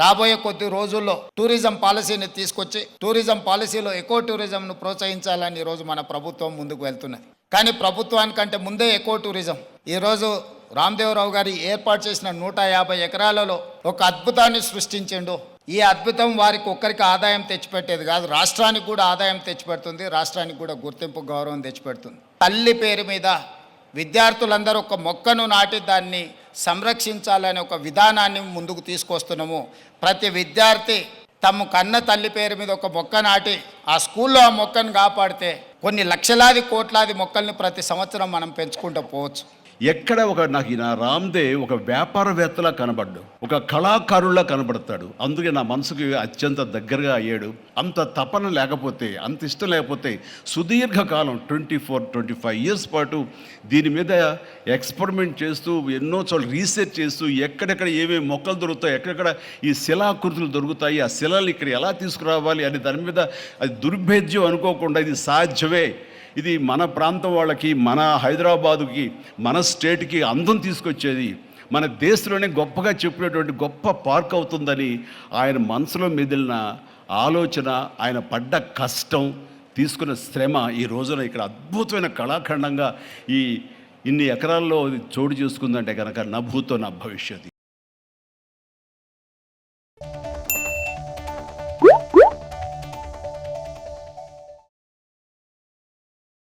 రాబోయే కొద్ది రోజుల్లో టూరిజం పాలసీని తీసుకొచ్చి టూరిజం పాలసీలో ఎకో టూరిజంను ప్రోత్సహించాలని ఈరోజు మన ప్రభుత్వం ముందుకు వెళ్తున్నది. కానీ ప్రభుత్వానికంటే ముందే ఎకో టూరిజం. ఈరోజు రామ్దేవరావు గారి ఏర్పాటు చేసిన నూట యాభై ఎకరాలలో ఒక అద్భుతాన్ని సృష్టించిండు. ఈ అద్భుతం వారికి ఒక్కరికి ఆదాయం తెచ్చిపెట్టేది కాదు రాష్ట్రానికి కూడా ఆదాయం తెచ్చిపెడుతుంది రాష్ట్రానికి కూడా గుర్తింపు గౌరవం తెచ్చిపెడుతుంది. తల్లి పేరు మీద విద్యార్థులందరూ ఒక మొక్కను నాటి దాన్ని సంరక్షించాలనే ఒక విధానాన్ని ముందుకు తీసుకొస్తున్నాము. ప్రతి విద్యార్థి తమ కన్న తల్లి పేరు మీద ఒక మొక్క నాటి ఆ స్కూల్లో ఆ మొక్కను కాపాడితే కొన్ని లక్షలాది కోట్లాది మొక్కల్ని ప్రతి సంవత్సరం మనం పెంచుకుంటూ పోవచ్చు. ఎక్కడ ఒక నాకు ఈ నా రామ్దేవ్ ఒక వ్యాపారవేత్తలా కనబడ్డు ఒక కళాకారుల్లా కనబడతాడు. అందుకే నా మనసుకి అత్యంత దగ్గరగా అయ్యాడు. అంత తపన లేకపోతే అంత ఇష్టం లేకపోతే సుదీర్ఘకాలం twenty four twenty five years పాటు దీని మీద ఎక్స్పెరిమెంట్ చేస్తూ ఎన్నో చోట్ల రీసెర్చ్ చేస్తూ ఎక్కడెక్కడ ఏమేమి మొక్కలు దొరుకుతాయి ఎక్కడెక్కడ ఈ శిలాకృతులు దొరుకుతాయి ఆ శిలలు ఇక్కడ ఎలా తీసుకురావాలి అని దాని మీద అది దుర్భేద్యం అనుకోకుండా ఇది సాధ్యమే. ఇది మన ప్రాంతం వాళ్ళకి మన హైదరాబాదుకి మన స్టేట్కి అందం తీసుకొచ్చేది. మన దేశంలోనే గొప్పగా చెప్పినటువంటి గొప్ప పార్క్ అవుతుందని ఆయన మనసులో మెదిలిన ఆలోచన ఆయన పడ్డ కష్టం తీసుకున్న శ్రమ ఈ రోజున ఇక్కడ అద్భుతమైన కళాఖండంగా ఈ ఇన్ని ఎకరాల్లో చోటు చేసుకుందంటే కనుక నభూతో నా భవిష్యత్